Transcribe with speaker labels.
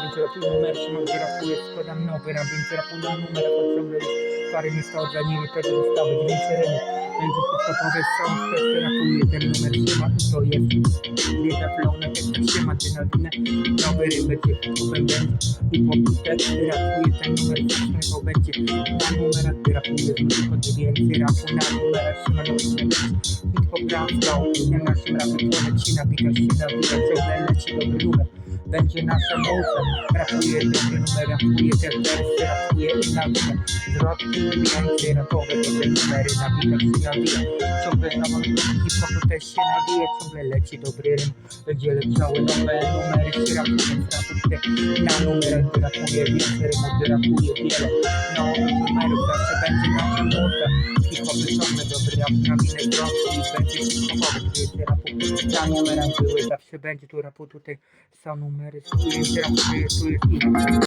Speaker 1: vincerà più numero, se non questo, da Novera vincerà più da numero, facciamo fare mi sta organizzando per lo stavo di vincere, penso che sta progressando per sera con me, per numero insieme a tutto io, lì da flone che sta insieme a te, da te, Novera invece, tu ben ben, un po' più per sera qui, per numero insieme a te, da numero sera con me, non con la numero bravo, cina, perché da Będzie nasza muza, rapuje dobry numer, rapuje te wersy, rapuje inna numer. Zwrotki więcej rapowe, to te numery, nabita się, nabija. Ciągle na wątku hip-hopu też się nabija, ciągle leci dobry rym. Będzie leciały nowe numery, się rapuje, rapuje na numerach, rapuje więcej rymów, rapuje wiele. No, numerów zawsze będzie. Dobry rap, nabinę zwrotki i będzie hip-hopowy, gdzie rapu na numerach były, zawsze będzie tu rapu tutaj są numery, tu jest tu jest.